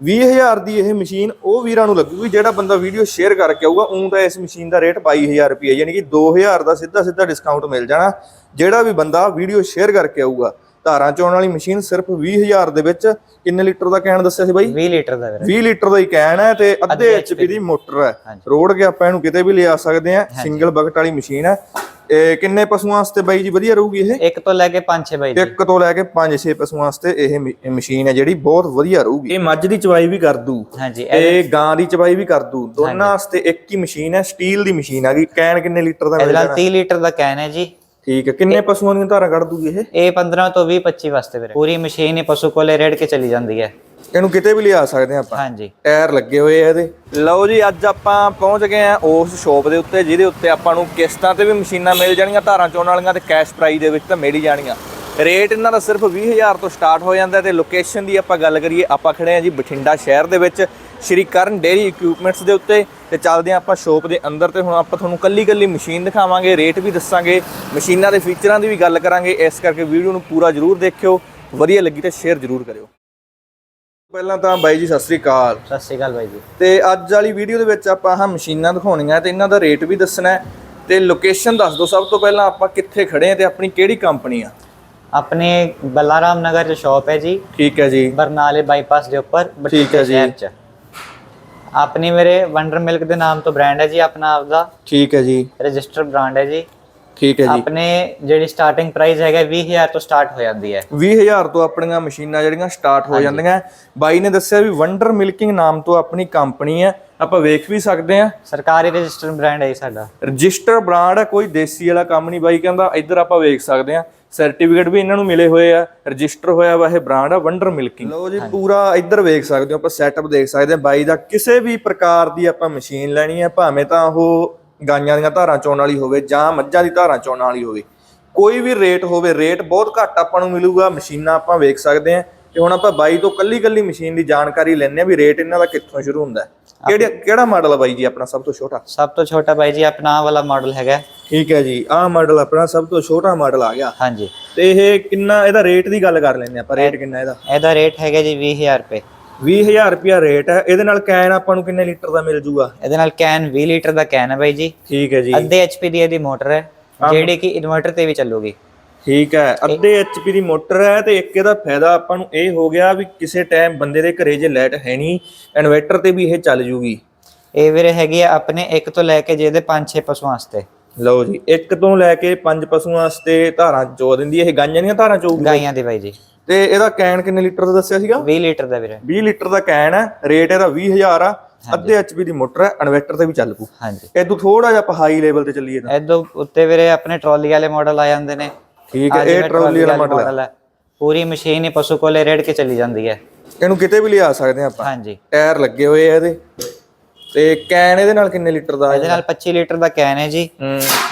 20000 ਦੀ ਇਹ ਮਸ਼ੀਨ ਉਹ ਵੀਰਾਂ ਨੂੰ ਲੱਗੂਗੀ ਜਿਹੜਾ ਬੰਦਾ ਵੀਡੀਓ ਸ਼ੇਅਰ ਕਰਕੇ ਆਊਗਾ ਉਂ ਤਾਂ ਇਸ ਮਸ਼ੀਨ ਦਾ ਰੇਟ 22000 ਰੁਪਏ ਯਾਨੀ ਕਿ 2000 ਦਾ ਸਿੱਧਾ ਸਿੱਧਾ ਡਿਸਕਾਊਂਟ ਮਿਲ ਜਾਣਾ। ਜਿਹੜਾ ਵੀ ਬੰਦਾ ਵੀਡੀਓ ਸ਼ੇਅਰ ਕਰਕੇ ਆਊਗਾ ਧਾਰਾਂ ਚੋਣ ਵਾਲੀ ਮਸ਼ੀਨ ਸਿਰਫ 20000 ਦੇ ਵਿੱਚ ਕਿੰਨੇ ਲੀਟਰ ਦਾ ਕੈਨ ਦੱਸਿਆ ਸੀ ਬਾਈ? 20 ਲੀਟਰ ਦਾ ਵੀਰੇ। 20 ਲੀਟਰ ਦਾ ਹੀ ਕੈਨ ਹੈ ਤੇ ਅੱਧੇ ਐਚਪੀ ਦੀ ਮੋਟਰ ਹੈ। ਰੋਡ ਕੇ ਆਪਾਂ ਇਹਨੂੰ ਕਿਤੇ ਵੀ ਲਿਆ ਸਕਦੇ ਆ ਸਿੰਗਲ ਬਕਟ ਵਾਲੀ ਮਸ਼ੀਨ ਹੈ। ਇਹ ਕਿੰਨੇ ਪਸ਼ੂਆਂ ਵਾਸਤੇ ਬਾਈ ਜੀ ਵਧੀਆ ਰਹੂਗੀ ਇਹ? ਇੱਕ ਤੋਂ ਲੈ ਕੇ 5-6 ਬਾਈ ਜੀ। ਇੱਕ ਤੋਂ ਲੈ ਕੇ 5-6 ਪਸ਼ੂਆਂ ਵਾਸਤੇ ਇਹ ਇਹ ਮਸ਼ੀਨ ਹੈ ਜਿਹੜੀ ਬਹੁਤ ਵਧੀਆ ਰਹੂਗੀ। ਇਹ ਮੱਝ ਦੀ ਚਵਾਈ ਵੀ ਕਰ ਦੂ। ਹਾਂਜੀ ਇਹ ਗਾਂ ਦੀ ਚਵਾਈ ਵੀ ਕਰ ਦੂ। ਦੋਨਾਂ ਵਾਸਤੇ ਇੱਕ ਹੀ ਮਸ਼ੀਨ ਹੈ ਸਟੀਲ ਦੀ ਮਸ਼ੀਨ ਆ ਗਈ। ਕੈਨ ਕਿੰਨੇ ਲੀਟਰ ਦਾ ਇਹਦੇ ਮਿਲ ਨਾਲ ਜਾਣਾ? 30 ਲੀਟਰ ਦਾ ਕੈਨ ਹੈ ਜੀ। ਠੀਕ ਹੈ ਕਿੰਨੇ ਪਸ਼ੂਆਂ ਦੀਆਂ ਧਾਰਾਂ ਕੱਢ ਦੂਗੀ ਇਹ? ਇਹ 15 ਤੋਂ 20 25 ਵਾਸਤੇ ਵੀਰੇ। ਪੂਰੀ ਮਸ਼ੀਨ ਹੀ ਪਸ਼ੂ ਕੋਲੇ ਰੇੜ ਕੇ ਚਲੀ ਜਾਂਦੀ ਹੈ। ਇਹਨੂੰ ਕਿਤੇ ਵੀ ਲਿਆ ਸਕਦੇ ਆ ਆਪਾਂ। ਹਾਂਜੀ। ਟਾਇਰ ਲੱਗੇ ਹੋਏ ਆ ਇਹਦੇ। ਲਓ ਜੀ ਅੱਜ ਆਪਾਂ ਪਹੁੰਚ ਗਏ ਆ ਉਸ ਸ਼ੋਪ ਦੇ ਉੱਤੇ ਜਿਹਦੇ ਉੱਤੇ ਆਪਾਂ ਨੂੰ ਕਿਸ਼ਤਾਂ ਤੇ ਵੀ ਮਸ਼ੀਨਾਂ ਮਿਲ ਜਾਣਗੀਆਂ ਧਾਰਾਂ ਚੋਣ ਵਾਲੀਆਂ ਤੇ ਕੈਸ਼ ਪ੍ਰਾਈਸ ਦੇ ਵਿੱਚ ਤਾਂ ਮਿਲ ਹੀ ਜਾਣਗੀਆਂ ਰੇਟ ਇਹਨਾਂ ਦਾ ਸਿਰਫ 20000 ਤੋਂ ਸਟਾਰਟ ਹੋ ਜਾਂਦਾ ਤੇ ਲੋਕੇਸ਼ਨ ਦੀ ਆਪਾਂ ਗੱਲ ਕਰੀਏ ਆਪਾਂ ਖੜੇ ਆ ਜੀ ਬਠਿੰਡਾ ਸ਼ਹਿਰ ਦੇ ਵਿੱਚ ਸ਼੍ਰੀ ਕਰਨ ਡੇਰੀ ਇਕਵਿਪਮੈਂਟਸ ਦੇ ਉੱਤੇ ਤੇ ਚੱਲਦੇ ਆ ਆਪਾਂ ਸ਼ੋਪ ਦੇ ਅੰਦਰ ਤੇ ਹੁਣ ਆਪਾਂ ਤੁਹਾਨੂੰ ਕੱਲੀ ਕੱਲੀ ਮਸ਼ੀਨ ਦਿਖਾਵਾਂਗੇ ਰੇਟ ਵੀ ਦੱਸਾਂਗੇ ਮਸ਼ੀਨਾਂ ਦੇ ਫੀਚਰਾਂ ਦੀ ਵੀ ਗੱਲ ਕਰਾਂਗੇ। ਇਸ ਕਰਕੇ ਵੀਡੀਓ ਨੂੰ ਪੂਰਾ ਜ਼ਰੂਰ ਦੇਖਿਓ ਵਧੀਆ ਲੱਗੀ ਤਾਂ ਸ਼ੇਅਰ ਜ਼ਰੂਰ ਕਰਿਓ। ਪਹਿਲਾਂ ਤਾਂ ਬਾਈ ਜੀ ਸਤਿ ਸ੍ਰੀ ਅਕਾਲ। ਸਤਿ ਸ਼੍ਰੀ ਅਕਾਲ ਬਾਈ ਜੀ। ਤੇ ਅੱਜ ਵਾਲੀ ਵੀਡੀਓ ਦੇ ਵਿੱਚ ਆਪਾਂ ਆਹ ਮਸ਼ੀਨਾਂ ਦਿਖਾਉਣੀਆਂ ਤੇ ਇਹਨਾਂ ਦਾ ਰੇਟ ਵੀ ਦੱਸਣਾ ਹੈ। ਤੇ ਲੋਕੇਸ਼ਨ ਦੱਸ ਦਿਓ ਸਭ ਤੋਂ ਪਹਿਲਾਂ ਆਪਾਂ ਕਿੱਥੇ ਖੜੇ ਆ ਤੇ ਆਪਣੀ ਕਿਹੜੀ ਕੰਪਨੀ ਆ? ਆਪਣੇ ਬੱਲਾਰਾਮ ਨਗਰ ਚ ਸ਼ਾਪ ਹੈ ਜੀ। ਠੀਕ ਹੈ ਜੀ। ਬਰਨਾਲੇ ਬਾਈਪਾਸ ਦੇ ਉੱਪਰ ਠੀਕ ਹੈ ਜੀ। ਸ਼ਹਿਰ ਚ। ਆਪਣੀ ਮੇਰੇ ਵੰਡਰ ਮਿਲਕ ਦੇ ਨਾਮ ਤੋਂ ਬ੍ਰਾਂਡ ਹੈ ਜੀ ਆਪਣਾ ਆਪਦਾ। ਠੀਕ ਹੈ ਜੀ। ਰਜਿਸਟਰ ਬ੍ਰਾਂਡ ਹੈ ਜੀ। ਠੀਕ ਹੈ ਜੀ। ਆਪਣੇ ਜਿਹੜੀ ਸਟਾਰਟਿੰਗ ਪ੍ਰਾਈਸ ਹੈਗਾ 20000 ਤੋਂ ਸਟਾਰਟ ਹੋ ਜਾਂਦੀ ਹੈ। 20000 ਤੋਂ ਆਪਣੀਆਂ ਮਸ਼ੀਨਾਂ ਜਿਹੜੀਆਂ ਸਟਾਰਟ ਹੋ ਜਾਂਦੀਆਂ। ਬਾਈ ਨੇ ਦੱਸਿਆ ਵੀ ਵੰਡਰ ਮਿਲਕਿੰਗ ਨਾਮ ਤੋਂ ਆਪਣੀ ਕੰਪਨੀ ਹੈ। ਆਪਾਂ ਵੇਖ ਵੀ ਸਕਦੇ ਆ ਸਰਕਾਰੀ ਰਜਿਸਟਰ ਬ੍ਰਾਂਡ ਹੈ ਸਾਡਾ। ਰਜਿਸਟਰ ਬ੍ਰਾਂਡ ਹੈ ਕੋਈ ਦੇਸੀ ਵਾਲਾ ਕੰਮ ਨਹੀਂ ਬਾਈ ਕਹਿੰਦਾ। ਇੱਧਰ ਆਪਾਂ ਵੇਖ ਸਕਦੇ ਆ ਸਰਟੀਫਿਕੇਟ ਵੀ ਇਹਨਾਂ ਨੂੰ ਮਿਲੇ ਹੋਏ ਆ। ਰਜਿਸਟਰ ਹੋਇਆ ਵਾ ਇਹ ਬ੍ਰਾਂਡ ਆ ਵੰਡਰ ਮਿਲਕਿੰਗ ਲਓ ਜੀ ਪੂਰਾ ਇੱਧਰ ਵੇਖ ਸਕਦੇ ਹੋ। ਆਪਾਂ ਸੈਟਅਪ ਦੇਖ ਸਕਦੇ ਆ ਬਾਈ ਦਾ ਕਿਸੇ ਵੀ ਪ੍ਰਕਾਰ ਦੀ ਆਪਾਂ ਮਸ਼ੀਨ ਲੈਣੀ ਹੈ ਭਾਵੇਂ ਤਾਂ ਉਹ ਗਾਈਆਂ ਦੀਆਂ ਧਾਰਾਂ ਚੋਣ ਵਾਲੀ ਹੋਵੇ ਜਾਂ ਮੱਝਾਂ ਦੀ ਧਾਰਾਂ ਚੋਣ ਵਾਲੀ ਹੋਵੇ। ਕੋਈ ਵੀ ਰੇਟ ਹੋਵੇ ਰੇਟ ਬਹੁਤ ਘੱਟ ਆਪਾਂ ਨੂੰ ਮਿਲੂਗਾ ਮਸ਼ੀਨਾਂ ਆਪਾਂ ਵੇਖ ਸਕਦੇ ਆ ਤੇ ਹੁਣ ਆਪਾਂ ਬਾਈ ਤੋਂ ਕੱਲੀ ਕੱਲੀ ਮਸ਼ੀਨ ਦੀ ਜਾਣਕਾਰੀ ਲੈਣੇ ਆ ਵੀ ਰੇਟ ਇਹਨਾਂ ਦਾ ਕਿੱਥੋਂ ਸ਼ੁਰੂ ਹੁੰਦਾ ਹੈ। ਕਿਹੜਾ ਕਿਹੜਾ ਮਾਡਲ ਆ ਬਾਈ ਜੀ ਆਪਣਾ ਸਭ ਤੋਂ ਛੋਟਾ? ਸਭ ਤੋਂ ਛੋਟਾ ਬਾਈ ਜੀ ਆਪਣਾ ਵਾਲਾ ਮਾਡਲ ਹੈਗਾ। ਠੀਕ ਹੈ ਜੀ ਆਹ ਮਾਡਲ ਆਪਣਾ ਸਭ ਤੋਂ ਛੋਟਾ ਮਾਡਲ ਆ ਗਿਆ। ਹਾਂਜੀ। ਤੇ ਇਹ ਕਿੰਨਾ ਇਹਦਾ ਰੇਟ ਦੀ ਗੱਲ ਕਰ ਲੈਂਦੇ ਆਪਾਂ ਰੇਟ ਕਿੰਨਾ ਇਹਦਾ? ਇਹਦਾ ਰੇਟ ਹੈਗਾ ਜੀ 20000 ਰੁਪਏ। 20000 ਰੁਪਿਆ ਰੇਟ ਹੈ। ਇਹਦੇ ਨਾਲ ਕੈਨ ਆਪਾਂ ਨੂੰ ਕਿੰਨੇ ਲੀਟਰ ਦਾ ਮਿਲ ਜੂਗਾ? ਇਹਦੇ ਨਾਲ ਕੈਨ 20 ਲੀਟਰ ਦਾ ਕੈਨ ਹੈ ਬਾਈ ਜੀ। ਠੀਕ ਹੈ ਜੀ। ਅੱਧੇ ਐਚਪੀ ਦੀ ਇਹਦੀ ਮੋਟਰ ਹੈ ਜਿਹੜੀ ਕਿ ਇਨਵਰਟਰ ਤੇ ਵੀ ਚੱਲੂਗੀ। ਠੀਕ ਹੈ। ਅੱਧੇ ਐਚਪੀ ਦੀ ਮੋਟਰ ਹੈ ਤੇ ਇੱਕ ਇਹਦਾ ਫਾਇਦਾ ਆਪਾਂ ਨੂੰ ਇਹ ਹੋ ਗਿਆ ਵੀ ਕਿਸੇ ਟਾਈਮ ਬੰਦੇ ਦੇ ਘਰੇ ਜੇ ਲਾਈਟ ਹੈ ਨਹੀਂ ਇਨਵਰਟਰ ਤੇ ਵੀ ਇਹ ਚੱਲ ਜੂਗੀ। ਇਹ ਵੀਰੇ ਹੈਗੀ ਆ ਆਪਣੇ ਇੱਕ ਤੋਂ ਲੈ ਕੇ ਜਿਹਦੇ 5-6 ਪਸ਼ੂਆਂ ਵਾਸਤੇ। ਲਓ ਜੀ ਇੱਕ ਤੋਂ ਲੈ ਕੇ ਪੰਜ ਪਸ਼ੂਆਂ ਵਾਸਤੇ ਧਾਰਾਂ ਚੋ ਦਿੰਦੀ। ਇਹ ਗਾਈਆਂ ਦੀਆਂ ਧਾਰਾਂ ਚੋਊਗੀ ਗਾਈਆਂ ਦੀ ਬਾਈ ਜੀ। ਤੇ ਇਹਦਾ ਕੈਨ ਕਿੰਨੇ ਲੀਟਰ ਦਾ ਦੱਸਿਆ ਸੀਗਾ? 20 ਲੀਟਰ ਦਾ ਵੀਰੇ। 20 ਲੀਟਰ ਦਾ ਕੈਨ ਹੈ ਰੇਟ ਇਹਦਾ 20000 ਆ ਅੱਧੇ ਐਚਪੀ ਦੀ ਮੋਟਰ ਹੈ ਇਨਵਰਟਰ ਤੇ ਵੀ ਚੱਲ ਪੂ ਹਾਂਜੀ। ਇਦੋਂ ਥੋੜਾ ਜਿਹਾ ਆਪਾਂ ਹਾਈ ਲੈਵਲ ਤੇ ਚੱਲੀਏ ਤਾਂ। ਇਦੋਂ ਉੱਤੇ ਵੀਰੇ ਆਪਣੇ ਟਰਾਲੀ ਵਾਲੇ ਮਾਡਲ ਆ ਜਾਂਦੇ ਨੇ। ਠੀਕ ਹੈ ਇਹ ਟਰਾਲੀ ਵਾਲਾ ਮਾਡਲ ਹੈ। ਪੂਰੀ ਮਸ਼ੀਨ ਹੀ ਪਸ਼ੂ ਕੋਲੇ ਰੇੜ ਕੇ ਚਲੀ ਜਾਂਦੀ ਹੈ। ਇਹਨੂੰ ਕਿਤੇ ਵੀ ਲਿਆ ਸਕਦੇ ਆ ਆਪਾਂ। ਹਾਂਜੀ। ਟਾਇਰ ਲੱਗੇ ਹੋਏ ਆ ਇਹਦੇ। ਤੇ ਕੈਨ ਇਹਦੇ ਨਾਲ ਕਿੰਨੇ ਲੀਟਰ ਦਾ ਇਹਦੇ ਨਾਲ 25 ਲੀਟਰ ਦਾ ਕੈਨ ਹੈ ਜੀ।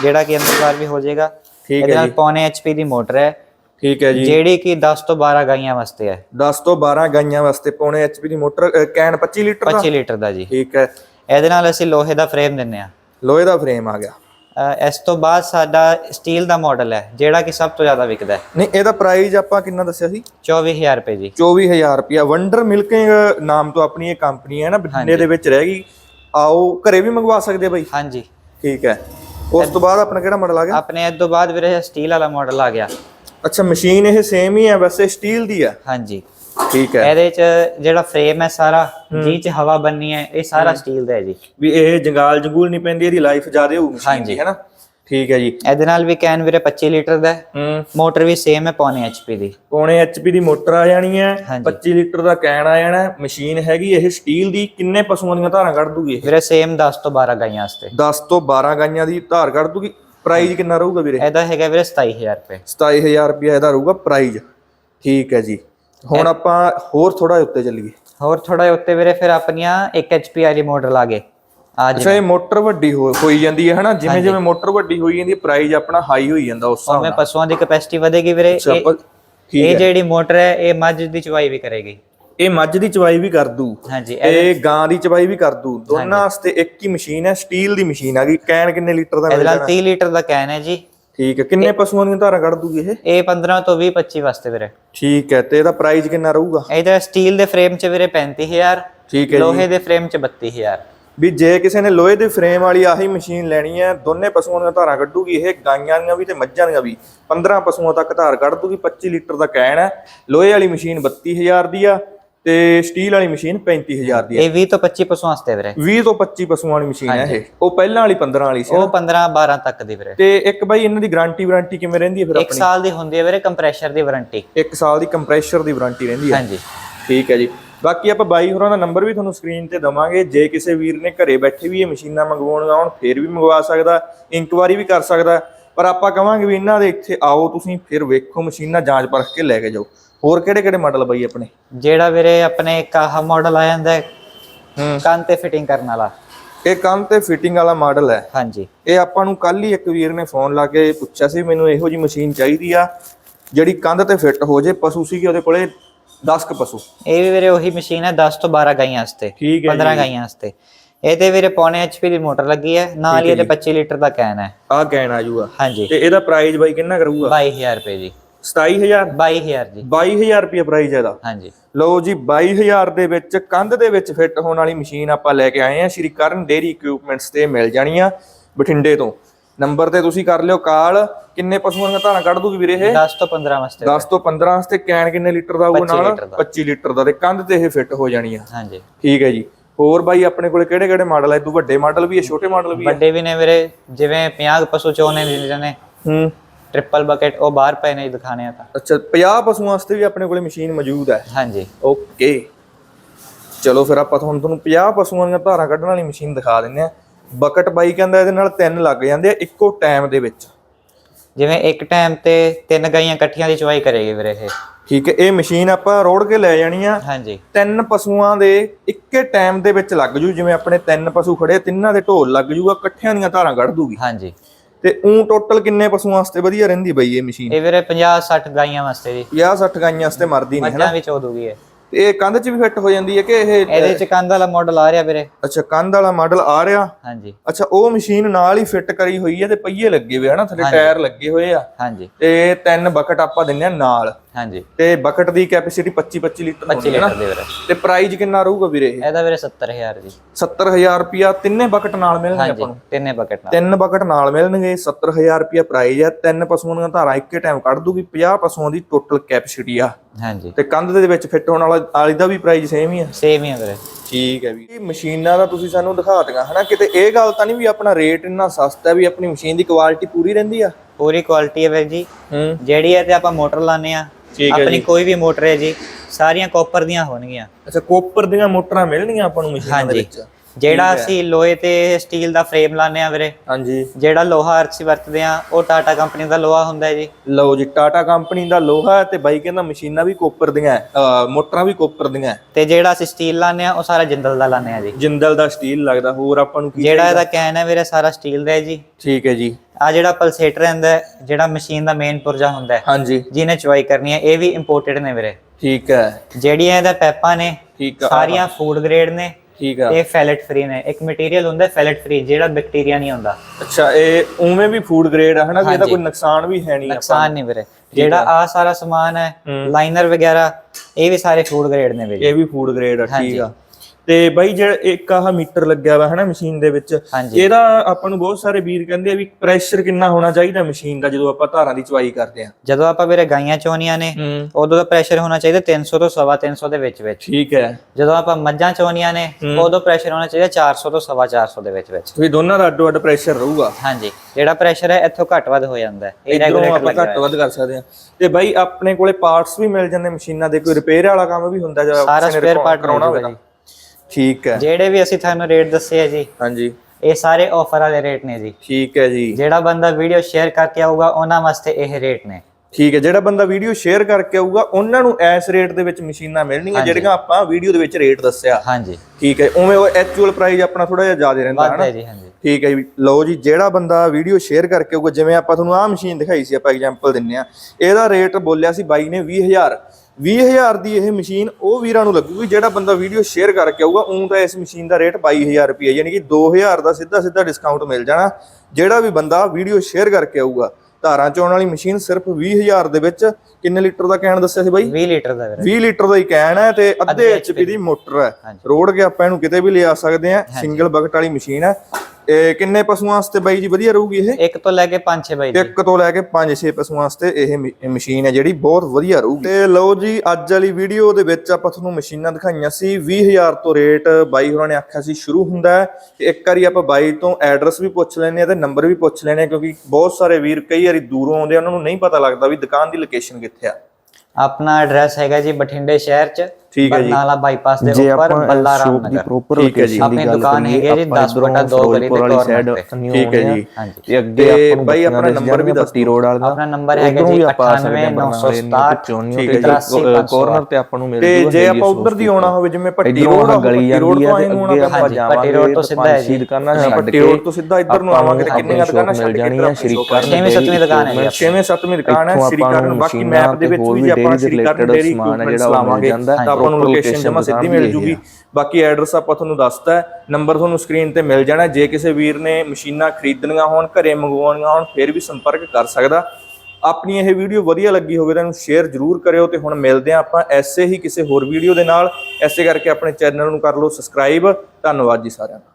ਜਿਹੜਾ ਕਿ ਅੰਦਰ ਬਾਹਰ ਵੀ ਹੋ ਜਾਏਗਾ। ਠੀਕ ਇਹਦੇ ਹੈ ਨਾਲ ਪੌਣੇ ਐਚਪੀ ਦੀ ਮੋਟਰ ਹੈ। ਠੀਕ ਹੈ ਜੀ। ਜਿਹੜੀ ਕਿ 10 ਤੋਂ 12 ਗਾਈਆਂ ਵਾਸਤੇ ਹੈ। 10 ਤੋਂ 12 ਗਾਈਆਂ ਵਾਸਤੇ ਪੌਣੇ ਐਚਪੀ ਦੀ ਮੋਟਰ ਕੈਨ 25 ਲੀਟਰ ਦਾ? 25 ਲੀਟਰ ਦਾ ਜੀ। ਠੀਕ ਹੈ। ਇਹਦੇ ਨਾਲ ਅਸੀਂ ਲੋਹੇ ਦਾ ਫਰੇਮ ਦਿੰਨੇ ਆ ਲੋਹੇ ਦਾ ਫਰੇਮ ਆ ਗਿਆ। ਇਸ ਤੋਂ ਬਾਅਦ ਸਾਡਾ ਸਟੀਲ ਦਾ ਮਾਡਲ ਹੈ ਜਿਹੜਾ ਕਿ ਸਭ ਤੋਂ ਜ਼ਿਆਦਾ ਵਿਕਦਾ ਹੈ। ਨਹੀਂ ਇਹਦਾ ਪ੍ਰਾਈਸ ਆਪਾਂ ਕਿੰਨਾ ਦੱਸਿਆ ਸੀ? 24000 ਰੁਪਏ ਜੀ। 24000 ਰੁਪਿਆ ਵੰਡਰ ਮਿਲਕਿੰਗ ਨਾਮ ਤੋਂ ਆਪਣੀ ਇਹ ਕੰਪਨੀ ਹੈ ਨਾ ਬਠਿੰਡੇ ਦੇ ਵਿੱਚ ਰਹਿ ਗਈ। ਆਓ ਘਰੇ ਵੀ ਮੰਗਵਾ ਸਕਦੇ ਬਾਈ? ਹਾਂਜੀ। ਠੀਕ ਹੈ। ਉਸ ਤੋਂ ਬਾਅਦ ਆਪਣਾ ਕਿਹੜਾ ਮਾਡਲ ਆ ਗਿਆ? ਆਪਣੇ ਇਸ ਤੋਂ ਬਾਅਦ ਵੀਰੇ ਸਟੀਲ ਵਾਲਾ ਮਾਡਲ ਆ ਗਿਆ। ਅੱਛਾ ਮਸ਼ੀਨ ਇਹ ਸੇਮ ਹੀ ਹੈ ਵੈਸੇ ਸਟੀਲ ਦੀ ਹੈ? ਹਾਂਜੀ। ਠੀਕ ਹੈ। ਇਹਦੇ ਚ ਜਿਹੜਾ ਫਰੇਮ ਹੈ ਸਾਰਾ ਜੀ ਚ ਹਵਾ ਬੰਨੀ ਹੈ ਇਹ ਸਾਰਾ ਸਟੀਲ ਦਾ ਹੈ ਜੀ। ਵੀ ਇਹ ਜੰਗਾਲ ਜੰਗੂਲ ਨਹੀਂ ਪੈਂਦੀ ਇਹਦੀ ਲਾਈਫ ਜ਼ਿਆਦਾ ਹੋਊ ਮਸ਼ੀਨ ਦੀ ਹੈ ਨਾ? ਠੀਕ ਹੈ ਜੀ। ਇਹਦੇ ਨਾਲ ਵੀ ਕੈਨ ਵੀਰੇ 25 ਲੀਟਰ ਦਾ ਮੋਟਰ ਵੀ ਸੇਮ ਹੈ ਪੌਣੇ ਐਚਪੀ ਦੀ। ਪੌਣੇ ਐਚਪੀ ਦੀ ਮੋਟਰ ਆ ਜਾਣੀ ਹੈ ਹਾਂਜੀ। 25 ਲੀਟਰ ਦਾ ਕੈਨ ਆ ਜਾਣਾ। ਮਸ਼ੀਨ ਹੈਗੀ ਇਹ ਸਟੀਲ ਦੀ ਕਿੰਨੇ ਪਸ਼ੂਆਂ ਦੀਆਂ ਧਾਰਾਂ ਕੱਢ ਦੂਗੀ ਇਹ? ਵੀਰੇ ਸੇਮ 10 ਤੋਂ 12 ਗਾਈਆਂ ਵਾਸਤੇ। 10 ਤੋਂ 12 ਗਾਈਆਂ ਦੀ ਧਾਰ ਕੱਢ ਦੂਗੀ। ਪ੍ਰਾਈਸ ਕਿੰਨਾ ਰਹੂਗਾ ਵੀਰੇ? ਇਹਦਾ ਹੈਗਾ ਵੀਰੇ 27000 ਰੁਪਏ। 27000 ਰੁਪਏ ਇਹਦਾ ਰਹੂਗਾ ਪ੍ਰਾਈਸ ਠੀਕ ਹੈ ਜੀ। ਹੁਣ ਆਪਾਂ ਹੋਰ ਥੋੜਾ ਉੱਤੇ ਚੱਲੀਏ। ਹੋਰ ਥੋੜਾ ਉੱਤੇ ਵੀਰੇ ਫਿਰ ਆਪਣੀਆਂ 1 ਐਚਪੀ ਵਾਲੀ ਮੋਟਰ ਲਾ ਗਏ। ਅੱਜ ਅੱਛਾ ਇਹ ਮੋਟਰ ਵੱਡੀ ਹੋਈ ਜਾਂਦੀ ਹੈ ਹਨਾ? ਜਿਵੇਂ ਜਿਵੇਂ ਮੋਟਰ ਵੱਡੀ ਹੋਈ ਜਾਂਦੀ ਹੈ ਪ੍ਰਾਈਸ ਆਪਣਾ ਹਾਈ ਹੋਈ ਜਾਂਦਾ ਉਸ ਹਿਸਾਬ ਪਸ਼ੂਆਂ ਦੀ ਕਪੈਸਿਟੀ ਵਧੇਗੀ ਵੀਰੇ। ਇਹ ਜਿਹੜੀ ਮੋਟਰ ਹੈ ਇਹ ਮੱਝ ਦੀ ਚਵਾਈ ਵੀ ਕਰੇਗੀ। ਇਹ ਮੱਝ ਦੀ ਚਵਾਈ ਵੀ ਕਰ ਦੂ ਹਾਂਜੀ ਇਹ ਗਾਂ ਦੀ ਚਵਾਈ ਵੀ ਕਰ ਦੂ। ਦੋਨਾਂ ਵਾਸਤੇ ਇੱਕ ਹੀ ਮਸ਼ੀਨ ਹੈ ਸਟੀਲ ਦੀ ਮਸ਼ੀਨ ਆ ਗਈ। ਕੈਨ ਕਿੰਨੇ ਲੀਟਰ ਦਾ ਇਹਦੇ ਮਿਲ ਨਾਲ ਜਾਣਾ? 30 ਲੀਟਰ ਦਾ ਕੈਨ ਹੈ ਜੀ। ਠੀਕ ਹੈ ਕਿੰਨੇ ਪਸ਼ੂਆਂ ਦੀਆਂ ਧਾਰਾਂ ਕੱਢ ਦੂਗੀ ਇਹ? ਇਹ 15 ਤੋਂ 20 25 ਵਾਸਤੇ ਵੀਰੇ। ਠੀਕ ਹੈ ਤੇ ਇਹਦਾ ਪ੍ਰਾਈਸ ਕਿੰਨਾ ਰਹੂਗਾ? ਇਹਦਾ ਸਟੀਲ ਦੇ ਫਰੇਮ 'ਚ ਵੀਰੇ 35000 ਠੀਕ ਹੈ ਲੋਹੇ ਦੇ ਫਰੇਮ 'ਚ 32000 ਵੀ ਜੇ ਕਿਸੇ ਨੇ ਲੋਹੇ ਦੇ ਫਰੇਮ ਵਾਲੀ ਆਹੀ ਮਸ਼ੀਨ ਲੈਣੀ ਹੈ ਦੋਨੇ ਪਸ਼ੂਆਂ ਦੀਆਂ ਧਾਰਾਂ ਕੱਢੂਗੀ ਇਹ ਗਾਈਆਂ ਦੀਆਂ ਵੀ ਤੇ ਮੱਝਾਂ ਦੀਆਂ ਵੀ। 15 ਪਸ਼ੂਆਂ ਤੱਕ ਧਾਰ ਕੱਢ ਦੂਗੀ 25 ਲੀਟਰ ਦਾ ਕੈਨ ਹੈ। ਲੋਹੇ ਵਾਲੀ ਮਸ਼ੀਨ 32000 ਦੀ ਆ ਤੇ ਸਟੀਲ ਵਾਲੀ ਮਸ਼ੀਨ 35000 ਦੀ ਆ ਇਹ 20 ਤੋਂ 25 ਪਸ਼ੂ ਵਾਸਤੇ ਵੀਰੇ। 20 ਤੋਂ 25 ਪਸ਼ੂਆਂ ਵਾਲੀ ਮਸ਼ੀਨ ਹੈ ਇਹ। ਉਹ ਪਹਿਲਾਂ ਵਾਲੀ 15 ਵਾਲੀ ਸੀ ਉਹ 15 12 ਤੱਕ ਦੀ ਵੀਰੇ। ਤੇ ਇੱਕ ਬਾਈ ਇਹਨਾਂ ਦੀ ਗਾਰੰਟੀ ਵਾਰੰਟੀ ਕਿਵੇਂ ਰਹਿੰਦੀ ਹੈ ਫਿਰ ਇੱਕ ਸਾਲ ਦੀ ਹੁੰਦੀ ਹੈ ਵੀਰੇ ਕੰਪਰੈਸ਼ਰ ਦੀ ਵਾਰੰਟੀ ਇੱਕ ਸਾਲ ਦੀ ਕੰਪਰੈਸ਼ਰ ਦੀ ਵਾਰੰਟੀ ਰਹਿੰਦੀ ਹੈ। ਹਾਂਜੀ। ਠੀਕ ਹੈ ਜੀ। ਬਾਕੀ ਆਪਾਂ ਬਾਈ ਹੋਰਾਂ ਦਾ ਨੰਬਰ ਵੀ ਤੁਹਾਨੂੰ ਸਕਰੀਨ ਤੇ ਦਵਾਂਗੇ। ਜੇ ਕਿਸੇ ਵੀਰ ਨੇ ਘਰੇ ਬੈਠੇ ਵੀ ਇਹ ਮਸ਼ੀਨਾਂ ਮੰਗਵਾਉਣੀਆਂ ਆਉਣ ਫੇਰ ਵੀ ਮੰਗਵਾ ਸਕਦਾ ਇਨਕੁਆਰੀ ਵੀ ਕਰ ਸਕਦਾ। ਪਰ ਆਪਾਂ ਕਵਾਂਗੇ ਵੀ ਇਹਨਾਂ ਦੇ ਇੱਥੇ ਆਓ ਤੁਸੀਂ ਫਿਰ ਵੇਖੋ ਮਸ਼ੀਨਾਂ ਜਾਂਚ ਪਰਖ ਕੇ ਲੈ ਕੇ ਜਾਓ। ਹੋਰ ਕਿਹੜੇ ਕਿਹੜੇ ਮਾਡਲ ਬਾਈ ਆਪਣੇ? ਜਿਹੜਾ ਵੀਰੇ ਆਪਣੇ ਇੱਕ ਆਹ ਮਾਡਲ ਆ ਜਾਂਦਾ ਹੈ, ਕੰਨ ਤੇ ਫਿਟਿੰਗ ਕਰਨ ਵਾਲਾ। ਇਹ ਕੰਨ ਤੇ ਫਿਟਿੰਗ ਵਾਲਾ ਮਾਡਲ ਹੈ। ਹਾਂਜੀ। ਇਹ ਆਪਾਂ ਨੂੰ ਕੱਲ ਹੀ ਇੱਕ ਵੀਰ ਨੇ ਫੋਨ ਲਾ ਕੇ ਪੁੱਛਿਆ ਸੀ ਮੈਨੂੰ ਇਹੋ ਜੀ ਮਸ਼ੀਨ ਚਾਹੀਦੀ ਆ ਜਿਹੜੀ ਕੰਧ ਤੇ ਫਿੱਟ ਹੋ ਜੇ ਪਸ਼ੂ ਸੀਗੇ ਉਹਦੇ ਕੋਲੇ 10 ਕ ਪਸ਼ੂ। ਇਹ ਵੀ ਵੀਰੇ ਉਹੀ ਮਸ਼ੀਨ ਹੈ 10 ਤੋਂ 12 ਗਾਈਆਂ ਵਾਸਤੇ ਠੀਕ ਹੈ 15 ਗਾਈਆਂ ਵਾਸਤੇ। ਇਹ ਤੇ ਵੀਰੇ ਪੌਣੇ ਐਚਪੀ ਦੀ ਮੋਟਰ ਲੱਗੀ ਹੈ ਨਾਲ ਹੀ ਇਹਦੇ 25 ਲੀਟਰ ਦਾ ਕੈਨ ਹੈ। ਆਹ ਕਹਿਣ ਆ ਜੂਗਾ। ਹਾਂਜੀ। ਤੇ ਇਹਦਾ ਪ੍ਰਾਈਸ ਬਾਈ ਕਿੰਨਾ ਕਰੂਗਾ? 22000 ਰੁਪਏ ਜੀ। 27000 22000 ਜੀ। 22000 ਰੁਪਏ ਪ੍ਰਾਈਸ ਹੈ ਇਹਦਾ। ਹਾਂਜੀ। ਲਓ ਜੀ 22000 ਦੇ ਵਿੱਚ ਕੰਧ ਦੇ ਵਿੱਚ ਫਿੱਟ ਹੋਣ ਵਾਲੀ ਮਸ਼ੀਨ ਆਪਾਂ ਲੈ ਕੇ ਆਏ ਆ ਸ਼੍ਰੀ ਕਰਨ ਡੇਰੀ ਇਕਵਿਪਮੈਂਟਸ ਤੇ ਮਿਲ ਜਾਣੀਆਂ ਬਠਿੰਡੇ ਤੋਂ। ਨੰਬਰ ਤੇ ਤੁਸੀਂ ਕਰ ਲਿਓ ਕਾਲ। ਕਿੰਨੇ ਪਸ਼ੂਆਂ ਦੀਆਂ ਧਾਰਾਂ ਕੱਢ ਦੂਗੀ ਵੀਰੇ ਇਹ? 10 ਤੋਂ 15 ਵਾਸਤੇ। 10 ਤੋਂ 15 ਵਾਸਤੇ ਕੈਨ ਕਿੰਨੇ ਲੀਟਰ ਦਾ 25 ਨਾਲ? ਲੀਟਰ ਦਾ। 25 ਲੀਟਰ ਦਾ ਤੇ ਕੰਧ ਤੇ ਇਹ ਫਿੱਟ ਹੋ ਜਾਣੀ ਆ। ਹਾਂਜੀ। ਠੀਕ ਹੈ ਜੀ। ਹੋਰ ਬਾਈ ਆਪਣੇ ਕੋਲੇ ਕਿਹੜੇ ਕਿਹੜੇ ਮਾਡਲ ਆ? ਇਦੋਂ ਵੱਡੇ ਮਾਡਲ ਵੀ ਆ ਛੋਟੇ ਮਾਡਲ ਵੀ ਆ? ਵੱਡੇ ਵੀ ਨੇ ਵੀਰੇ ਜਿਵੇਂ 50 ਪਸ਼ੂ ਚੋਨੇ ਦੇ ਨੇ ਹੂੰ। ਟ੍ਰਿਪਲ ਬਕਟ ਉਹ ਬਾਹਰ ਪਏ ਨੇ ਦਿਖਾਣੇ ਆ ਤਾਂ। ਅੱਛਾ 50 ਪਸ਼ੂਆਂ ਵਾਸਤੇ ਵੀ ਆਪਣੇ ਕੋਲੇ ਮਸ਼ੀਨ ਮੌਜੂਦ ਹੈ ਹਾਂਜੀ। ਓਕੇ। ਚਲੋ ਫਿਰ ਆਪਾਂ ਤੁਹਾਨੂੰ ਤੁਹਾਨੂੰ 50 ਪਸ਼ੂਆਂ ਦੀਆਂ ਧਾਰਾਂ ਕੱਢਣ ਵਾਲੀ ਮਸ਼ੀਨ ਦਿਖਾ ਦਿੰਨੇ ਆ। ਬਕਟ ਬਾਈ ਕਹਿੰਦਾ ਇਹਦੇ ਨਾਲ ਤਿੰਨ ਲੱਗ ਜਾਂਦੇ ਆ ਇੱਕੋ ਟਾਈਮ ਦੇ ਵਿੱਚ। ਜਿਵੇਂ ਇੱਕ ਟਾਈਮ ਤੇ ਤਿੰਨ ਗਾਈਆਂ ਇਕੱਠੀਆਂ ਦੀ ਚਵਾਈ ਕਰੇਗੀ ਵੀਰੇ ਇਹ। ਠੀਕ ਹੈ ਇਹ ਮਸ਼ੀਨ ਆਪਾਂ ਰੋੜ ਕੇ ਲੈ ਜਾਣੀ ਆ। ਹਾਂਜੀ। ਤਿੰਨ ਪਸ਼ੂਆਂ ਦੇ ਇੱਕੇ ਟਾਈਮ ਦੇ ਵਿੱਚ ਲੱਗ ਜੂ ਜਿਵੇਂ ਆਪਣੇ ਤਿੰਨ ਪਸ਼ੂ ਖੜੇ ਤਿੰਨਾਂ ਦੇ ਢੋਲ ਲੱਗ ਜੂਗਾ ਇਕੱਠਿਆਂ ਦੀਆਂ ਧਾਰਾਂ ਕੱਢ ਦੂਗੀ। ਹਾਂਜੀ। ਤੇ ਉਂ ਟੋਟਲ ਕਿੰਨੇ ਪਸ਼ੂਆਂ ਵਾਸਤੇ ਵਧੀਆ ਰਹਿੰਦੀ ਬਈ ਇਹ ਮਸ਼ੀਨ? ਇਹ ਵੀਰੇ 50 60 ਗਾਈਆਂ ਵਾਸਤੇ ਜੀ। 50 60 ਗਾਈਆਂ ਵਾਸਤੇ ਮਰਦੀ ਨਹੀਂ ਮੱਝਾਂ ਵੀ ਚੋ ਦੂਗੀ ਇਹ। ਇਹ ਕੰਧ 'ਚ ਵੀ ਫਿੱਟ ਹੋ ਜਾਂਦੀ ਹੈ ਕਿ ਇਹ ਇਹਦੇ ਚ ਕੰਧ ਵਾਲਾ ਮਾਡਲ ਆ ਰਿਹਾ ਵੀਰੇ। ਅੱਛਾ ਕੰਧ ਵਾਲਾ ਮਾਡਲ ਆ ਰਿਹਾ? ਹਾਂਜੀ। ਅੱਛਾ ਉਹ ਮਸ਼ੀਨ ਨਾਲ ਹੀ ਫਿੱਟ ਕਰੀ ਹੋਈ ਹੈ ਤੇ ਪਹੀਏ ਲੱਗੇ ਹੋਏ ਹਨਾ ਥੱਲੇ ਟਾਇਰ ਲੱਗੇ ਹੋਏ ਆ। ਹਾਂਜੀ। ਤੇ ਤਿੰਨ ਬਕਟ ਆਪਾਂ ਦਿੰਨੇ ਆ ਨਾਲ। ਹਾਂਜੀ। ਤੇ ਬਕਟ ਦੀ ਕੈਪੈਸਿਟੀ 25 25 ਲੀਟਰ 25 ਹੋਣੀ ਹੈ ਨਾ? ਲੀਟਰ ਦੇ ਵੀਰੇ। ਤੇ ਪ੍ਰਾਈਸ ਕਿੰਨਾ ਰਹੂਗਾ ਵੀਰੇ ਇਹ? ਇਹਦਾ ਵੀਰੇ 70000 ਜੀ। 70000 ਰੁਪਿਆ ਤਿੰਨੇ ਬਕਟ ਨਾਲ ਮਿਲਣਗੇ ਆਪਾਂ ਨੂੰ? ਤਿੰਨੇ ਬਕਟ ਨਾਲ। ਤਿੰਨ ਬਕਟ ਨਾਲ ਮਿਲਣਗੇ 70000 ਰੁਪਿਆ ਪ੍ਰਾਈਸ ਹੈ ਤਿੰਨ ਪਸ਼ੂਆਂ ਦੀਆਂ ਧਾਰਾਂ ਇੱਕੇ ਟਾਈਮ ਕੱਢ ਦੂਗੀ 50 ਪਸ਼ੂਆਂ ਦੀ ਟੋਟਲ ਕੈਪੈਸਿਟੀ ਆ। ਹਾਂਜੀ। ਤੇ ਕੰਧ ਦੇ ਵਿੱਚ ਫਿੱਟ ਹੋਣ ਵਾਲਾ ਵਾਲੀ ਦਾ ਵੀ ਪ੍ਰਾਈਸ ਸੇਮ ਹੀ ਆ। ਸੇਮ ਹੀ ਆ ਵੀਰੇ। ਠੀਕ ਹੈ ਵੀ ਇਹ ਮਸ਼ੀਨਾਂ ਦਾ ਤੁਸੀਂ ਸਾਨੂੰ ਦਿਖਾਤੀਆਂ ਹਨਾ? ਕਿਤੇ ਇਹ ਗੱਲ ਤਾਂ ਨਹੀਂ ਵੀ ਆਪਣਾ ਰੇਟ ਇੰਨਾ ਸਸਤਾ ਹੈ ਵੀ ਆਪਣੀ ਮਸ਼ੀਨ ਦੀ ਕੁਆਲਿਟੀ ਪੂਰੀ ਰਹਿੰਦੀ ਆ? ਪੂਰੀ ਕੁਆਲਿਟੀ ਹੈ ਵੀਰੇ ਜੀ। ਹੂੰ। ਜਿਹੜੀ ਹੈ ਤੇ ਆਪਾਂ ਮੋਟਰ ਲਾਣੇ ਆ ਠੀਕ ਹੈ ਆਪਣੀ ਕੋਈ ਵੀ ਮੋਟਰ ਹੈ ਜੀ ਸਾਰੀਆਂ ਕਾਪਰ ਦੀਆਂ ਹੋਣਗੀਆਂ। ਅੱਛਾ ਕੋਪਰ ਦੀਆਂ ਮੋਟਰਾਂ ਮਿਲਣਗੀਆਂ ਆਪਾਂ ਨੂੰ ਮਸ਼ੀਨਾਂ ਦੇ ਵਿੱਚ? ਜਿਹੜਾ ਅਸੀਂ ਲੋਹੇ ਤੇ ਸਟੀਲ ਦਾ ਫਰੇਮ ਲਾਣੇ ਆ ਵੀਰੇ ਹਾਂਜੀ। ਜਿਹੜਾ ਲੋਹਾ ਅਸੀਂ ਵਰਤਦੇ ਆ ਉਹ ਟਾਟਾ ਕੰਪਨੀ ਦਾ ਲੋਹਾ ਹੁੰਦਾ ਹੈ ਜੀ। ਲਓ ਜੀ ਟਾਟਾ ਕੰਪਨੀ ਦਾ ਲੋਹਾ ਤੇ ਬਾਈ ਕਹਿੰਦਾ ਮਸ਼ੀਨਾਂ ਵੀ ਕੋਪਰ ਦੀਆਂ ਮੋਟਰਾਂ ਵੀ ਕੋਪਰ ਦੀਆਂ। ਤੇ ਜਿਹੜਾ ਅਸੀਂ ਸਟੀਲ ਲਾਣੇ ਆ ਉਹ ਸਾਰਾ ਜਿੰਦਲ ਦਾ ਲਾਣੇ ਆ ਜੀ। ਜਿੰਦਲ ਦਾ ਸਟੀਲ ਲੱਗਦਾ ਹੋਰ ਆਪਾਂ ਨੂੰ ਕੀ ਜਿਹੜਾ ਇਹਦਾ ਕੈਨ ਹੈ ਵੀਰੇ ਸਾਰਾ ਸਟੀਲ ਦਾ ਹੈ ਜੀ। ਠੀਕ ਹੈ ਜੀ। ਆ ਜਿਹੜਾ ਪਲਸੇਟਰ ਹੁੰਦਾ ਹੈ, ਜਿਹੜਾ ਮਸ਼ੀਨ ਦਾ ਮੇਨ ਪੁਰਜਾ ਹੁੰਦਾ ਹੈ ਹਾਂਜੀ। ਜਿਹਨੇ ਚਵਾਈ ਕਰਨੀ ਹੈ ਇਹ ਵੀ ਇੰਪੋਰਟਡ ਨੇ ਵੀਰੇ। ਠੀਕ ਹੈ। ਜਿਹੜੀਆਂ ਇਹਦਾ ਪੈਪਾਂ ਨੇ ਠੀਕ ਆ। ਸਾਰੀਆਂ ਫੂਡ ਗ੍ਰੇਡ ਨੇ ਠੀਕ ਆ। ਤੇ ਫੈਲਟ ਫ੍ਰੀ ਨੇ। ਇੱਕ ਮਟੀਰੀਅਲ ਹੁੰਦਾ ਫੈਲਟ ਫ੍ਰੀ ਜਿਹੜਾ ਬੈਕਟੀਰੀਆ ਨਹੀਂ ਹੁੰਦਾ। ਅੱਛਾ ਇਹ ਉਵੇਂ ਵੀ ਫੂਡ ਗ੍ਰੇਡ ਹੈ ਹਨਾ? ਵੀ ਇਹਦਾ ਕੋਈ ਨੁਕਸਾਨ ਵੀ ਹੈ ਨਹੀਂ ਨੁਕਸਾਨ ਨਹੀਂ ਵੀਰੇ। ਜਿਹੜਾ ਆ ਸਾਰਾ ਸਮਾਨ ਹੈ ਲਾਈਨਰ ਵਗੈਰਾ ਇਹ ਵੀ ਸਾਰੇ ਫੂਡ ਗ੍ਰੇਡ ਨੇ ਵੀਰੇ। ਇਹ ਵੀ ਫੂਡ ਗ੍ਰੇਡ ਆ ਠੀਕ ਆ। ਤੇ ਬਾਈ ਜਿਹੜਾ ਇੱਕ ਆਹ ਮੀਟਰ ਲੱਗਿਆ ਵਾ ਹਨਾ ਮਸ਼ੀਨ ਦੇ ਵਿੱਚ ਇਹਦਾ ਆਪਾਂ ਨੂੰ ਬਹੁਤ ਸਾਰੇ ਵੀਰ ਕਹਿੰਦੇ ਆ ਵੀ ਪ੍ਰੈਸ਼ਰ ਕਿੰਨਾ ਹੋਣਾ ਚਾਹੀਦਾ ਮਸ਼ੀਨ ਦਾ ਜਦੋਂ ਆਪਾਂ ਧਾਰਾਂ ਦੀ ਚਵਾਈ ਕਰਦੇ ਆ। ਜਦੋਂ ਆਪਾਂ ਵੀਰੇ ਗਾਈਆਂ ਚੋਣੀਆਂ ਨੇ ਉਦੋਂ ਦਾ ਪ੍ਰੈਸ਼ਰ ਹੋਣਾ ਚਾਹੀਦਾ 300 ਤੋਂ 350 ਦੇ ਵਿੱਚ ਵਿੱਚ। ਠੀਕ ਹੈ। ਜਦੋਂ ਆਪਾਂ ਮੱਝਾਂ ਚੋਣੀਆਂ ਨੇ ਉਦੋਂ ਪ੍ਰੈਸ਼ਰ ਹੋਣਾ ਚਾਹੀਦਾ 400 ਤੋਂ 450 ਦੇ ਵਿੱਚ ਵਿੱਚ। ਵੀ ਦੋਨਾਂ ਦਾ ਅੱਡੋ ਅੱਡ ਪ੍ਰੈਸ਼ਰ ਰਹੂਗਾ। ਹਾਂਜੀ ਜਿਹੜਾ ਪ੍ਰੈਸ਼ਰ ਹੈ ਇੱਥੋਂ ਘੱਟ ਵੱਧ ਹੋ ਜਾਂਦਾ ਹੈ ਇਹ ਰੈਗੂਲੇਟਰ ਆਪਾਂ ਘੱਟ ਵੱਧ ਕਰ ਸਕਦੇ ਆ ਤੇ ਬਾਈ ਆਪਣੇ ਕੋਲੇ ਪਾਰਟਸ ਵੀ ਮਿਲ ਜਾਂਦੇ ਮਸ਼ੀਨਾਂ ਦੇ ਕੋਈ ਰਿਪੇਅਰ ਵਾਲਾ ਕੰਮ ਵੀ ਹੁੰਦਾ ਜਾਂ ਸਾਰਾ spare part ਕਰਾਉਣਾ ਹੋਵੇ ਠੀਕ ਹੈ। ਜਿਹੜੇ ਵੀ ਅਸੀਂ ਤੁਹਾਨੂੰ ਰੇਟ ਦੱਸੇ ਆ ਜੀ ਹਾਂਜੀ। ਇਹ ਸਾਰੇ ਆਫਰ ਵਾਲੇ ਰੇਟ ਨੇ ਜੀ। ਠੀਕ ਹੈ ਜੀ। ਜਿਹੜਾ ਬੰਦਾ ਵੀਡੀਓ ਸ਼ੇਅਰ ਕਰਕੇ ਆਊਗਾ ਉਹਨਾਂ ਵਾਸਤੇ ਇਹ ਰੇਟ ਨੇ। ਠੀਕ ਹੈ ਜਿਹੜਾ ਬੰਦਾ ਵੀਡੀਓ ਸ਼ੇਅਰ ਕਰਕੇ ਆਊਗਾ ਉਹਨਾਂ ਨੂੰ ਐਸ ਰੇਟ ਦੇ ਵਿੱਚ ਮਸ਼ੀਨਾਂ ਮਿਲਣਗੀਆਂ ਜਿਹੜੀਆਂ ਆਪਾਂ ਵੀਡੀਓ ਦੇ ਵਿੱਚ ਰੇਟ ਦੱਸਿਆ। ਹਾਂਜੀ। ਠੀਕ ਹੈ ਉਵੇਂ ਉਹ ਐਕਚੁਅਲ ਪ੍ਰਾਈਸ ਆਪਣਾ ਥੋੜਾ ਜਿਹਾ ਜ਼ਿਆਦਾ ਰਹਿੰਦਾ ਹੈ ਹੈ ਜੀ ਹਾਂਜੀ। ਠੀਕ ਹੈ ਜੀ ਲਓ ਜੀ ਜਿਹੜਾ ਬੰਦਾ ਵੀਡੀਓ ਸ਼ੇਅਰ ਕਰਕੇ ਆਊਗਾ ਜਿਵੇਂ ਆਪਾਂ ਤੁਹਾਨੂੰ ਆਹ ਮਸ਼ੀਨ ਦਿਖਾਈ ਸੀ ਆਪਾਂ ਐਗਜ਼ਾਮਪਲ ਦਿੰਨੇ ਆ। ਇਹਦਾ ਰੇਟ ਬੋਲਿਆ ਸੀ ਬਾਈ ਨੇ 20000 20000 ਦੀ ਇਹ ਮਸ਼ੀਨ ਉਹ ਵੀਰਾਂ ਨੂੰ ਲੱਗੂਗੀ ਜਿਹੜਾ ਬੰਦਾ ਵੀਡੀਓ ਸ਼ੇਅਰ ਕਰਕੇ ਆਊਗਾ ਉਂ ਤਾਂ ਇਸ ਮਸ਼ੀਨ ਦਾ ਰੇਟ 22000 ਰੁਪਏ ਯਾਨੀ ਕਿ 2000 ਦਾ ਸਿੱਧਾ ਸਿੱਧਾ ਡਿਸਕਾਊਂਟ ਮਿਲ ਜਾਣਾ। ਜਿਹੜਾ ਵੀ ਬੰਦਾ ਵੀਡੀਓ ਸ਼ੇਅਰ ਕਰਕੇ ਆਊਗਾ ਧਾਰਾਂ ਚੋਣ ਵਾਲੀ ਮਸ਼ੀਨ ਸਿਰਫ 20000 ਦੇ ਵਿੱਚ ਕਿੰਨੇ ਲੀਟਰ ਦਾ ਕੈਨ ਦੱਸਿਆ ਸੀ ਬਾਈ? 20 ਲੀਟਰ ਦਾ ਵੀਰੇ। 20 ਲੀਟਰ ਦਾ ਹੀ ਕੈਨ ਹੈ ਤੇ ਅੱਧੇ ਐਚਪੀ ਦੀ ਮੋਟਰ ਹੈ। ਰੋੜ ਕੇ ਆਪਾਂ ਇਹਨੂੰ ਕਿਤੇ ਵੀ ਲਿਆ ਸਕਦੇ ਆ ਸਿੰਗਲ ਬਕਟ ਵਾਲੀ ਮਸ਼ੀਨ ਹੈ। ਇਹ ਕਿੰਨੇ ਪਸ਼ੂਆਂ ਵਾਸਤੇ ਬਾਈ ਜੀ ਵਧੀਆ ਰਹੂਗੀ ਇਹ? ਇੱਕ ਤੋਂ ਲੈ ਕੇ 5-6 ਬਾਈ ਜੀ। ਇੱਕ ਤੋਂ ਲੈ ਕੇ 5-6 ਪਸ਼ੂਆਂ ਵਾਸਤੇ ਇਹ ਮਸ਼ੀਨ ਹੈ ਜਿਹੜੀ ਬਹੁਤ ਵਧੀਆ ਰਹੂਗੀ। ਤੇ ਲਓ ਜੀ ਅੱਜ ਵਾਲੀ ਵੀਡੀਓ ਦੇ ਵਿੱਚ ਆਪਾਂ ਤੁਹਾਨੂੰ ਮਸ਼ੀਨਾਂ ਦਿਖਾਈਆਂ ਸੀ। 20000 ਤੋਂ ਰੇਟ ਬਾਈ ਹੋਰਾਂ ਨੇ ਆਖਿਆ ਸੀ ਸ਼ੁਰੂ ਹੁੰਦਾ ਹੈ। ਤੇ ਇੱਕ ਵਾਰੀ ਆਪਾਂ ਬਾਈ ਤੋਂ ਐਡਰੈਸ ਵੀ ਪੁੱਛ ਲੈਣੇ ਆ ਤੇ ਨੰਬਰ ਵੀ ਪੁੱਛ ਲੈਣੇ ਆ ਕਿਉਂਕਿ ਬਹੁਤ ਸਾਰੇ ਵੀਰ ਕਈ ਵਾਰੀ ਦੂਰੋਂ ਆਉਂਦੇ ਆ ਉਹਨਾਂ ਨੂੰ ਨਹੀਂ ਪਤਾ ਲੱਗਦਾ ਵੀ ਦੁਕਾਨ ਦੀ ਲੋਕੇਸ਼ਨ ਕਿੱਥੇ ਆ। ਆਪਣਾ ਐਡਰੈਸ ਹੈਗਾ ਜੀ ਬਠਿੰਡੇ ਸ਼ਹਿਰ ਚ। ਠੀਕ ਹੈ ਜੀ। ਬਰਨਾਲਾ ਬਾਈਪਾਸ ਦੇ ਉੱਪਰ ਬੱਲਾ ਰਾਮ ਦੀ ਨਗਰ ਪ੍ਰੋਪਰ ਠੀਕ ਹੈ ਜੀ। ਲੋਕੇਸ਼ਨ ਦੀ ਆਪਣੀ ਗੱਲ ਦੁਕਾਨ ਕਰੀਏ ਹੈਗੀ ਹੈ ਜੀ, ਆਪਾਂ 10 ਬਟਾ ਦੋ ਗਲੀ ਦੇ ਤੇ। new ਠੀਕ ਹੈ। ਜੀ। ਤੇ ਅੱਗੇ ਤੇ ਆਪਾਂ ਨੂੰ ਬਾਈ ਆਪਣਾ ਨੰਬਰ ਵੀ ਦੱਸ ਪੱਟੀ ਰੋਡ ਵਾਲਾ ਆਪਣਾ ਨੰਬਰ ਹੈਗਾ ਜੀ ਵੀ ਆਪਾਂ ਆ ਸਕਦੇ ਹਾਂ 98 ਠੀਕ ਹੈ ਜੀ। 967 ਕੋਰਨਰ ਤੇ ਆਪਾਂ ਨੂੰ ਮਿਲ ਤੇ ਜੂਗਾ ਜੇ ਆਪਾਂ ਉਧਰ ਦੀ ਆਉਣਾ ਹੋਵੇ ਜਿਵੇਂ ਪੱਟੀ ਇੱਧਰੋਂ ਰੋਡ ਗਲੀ ਜਾਂਦੀ ਤੋਂ ਹੈ ਤੇ ਅੱਗੇ ਆਪਾਂ ਜਾਵਾਂਗੇ ਪੱਟੀ ਰੋਡ ਤੋਂ ਸਿੱਧਾ ਹੈ ਜੀ। ਦੁਕਾਨਾਂ ਹਾਂ, ਛੱਡ ਪੱਟੀ ਕੇ ਰੋਡ ਤੋਂ ਸਿੱਧਾ ਇੱਧਰ ਨੂੰ ਆਵਾਂਗੇ ਤੇ ਕਿੰਨੀਆਂ ਦੁਕਾਨਾਂ ਛੱਡ ਕੇ ਜਾਣੀਆਂ ਸ਼੍ਰੀਕਰਨ ਛੇਵੀਂ ਸੱਤਵੀਂ ਦੁਕਾਨ ਹੈ ਜੀ ਆਪਣੀ। 6ਵੇਂ 7ਵੀਂ ਦੁਕਾਨ ਹੈ ਸ਼੍ਰੀਕਰਨ ਬਾਕੀ ਮੈਪ ਦੇ ਵਿੱਚ ਤੇ ਵੀ ਆਪਾਂ ਸ਼੍ਰੀਕਰਨ ਡੇਰੀ ਸਮਾਨ ਹੈ ਜਿਹੜਾ ਉਹ ਮਿਲ ਜਾਂਦਾ ਤਾਂ ਆਪਾਂ ਨੂੰ ਲੋਕੇਸ਼ਨ ਜਮਾ ਸਿੱਧੀ ਮਿਲ ਜੂਗੀ। ਬਾਕੀ ਐਡਰੈਸ ਆਪਾਂ ਤੁਹਾਨੂੰ ਦੱਸਤਾ ਨੰਬਰ ਤੁਹਾਨੂੰ ਸਕਰੀਨ ਤੇ ਮਿਲ ਜਾਣਾ ਜੇ ਕਿਸੇ ਵੀਰ ਨੇ ਮਸ਼ੀਨਾਂ ਖਰੀਦਣੀਆਂ ਹੋਣ ਘਰੇ ਮੰਗਵਾਉਣੀਆਂ ਹੋਣ ਫਿਰ ਵੀ ਸੰਪਰਕ ਕਰ ਸਕਦਾ। ਆਪਣੀ ਇਹ ਵੀਡੀਓ ਵਧੀਆ ਲੱਗੀ ਹੋਵੇ ਤਾਂ ਇਹਨੂੰ ਸ਼ੇਅਰ ਜ਼ਰੂਰ ਕਰਿਓ ਤੇ ਹੁਣ ਮਿਲਦੇ ਹਾਂ ਆਪਾਂ ਐਸੇ ਹੀ ਕਿਸੇ ਹੋਰ ਵੀਡੀਓ ਦੇ ਨਾਲ। ਐਸੇ ਕਰਕੇ ਆਪਣੇ ਚੈਨਲ ਨੂੰ ਕਰ ਲਓ ਸਬਸਕ੍ਰਾਈਬ ਧੰਨਵਾਦ ਜੀ ਸਾਰਿਆਂ ਦਾ।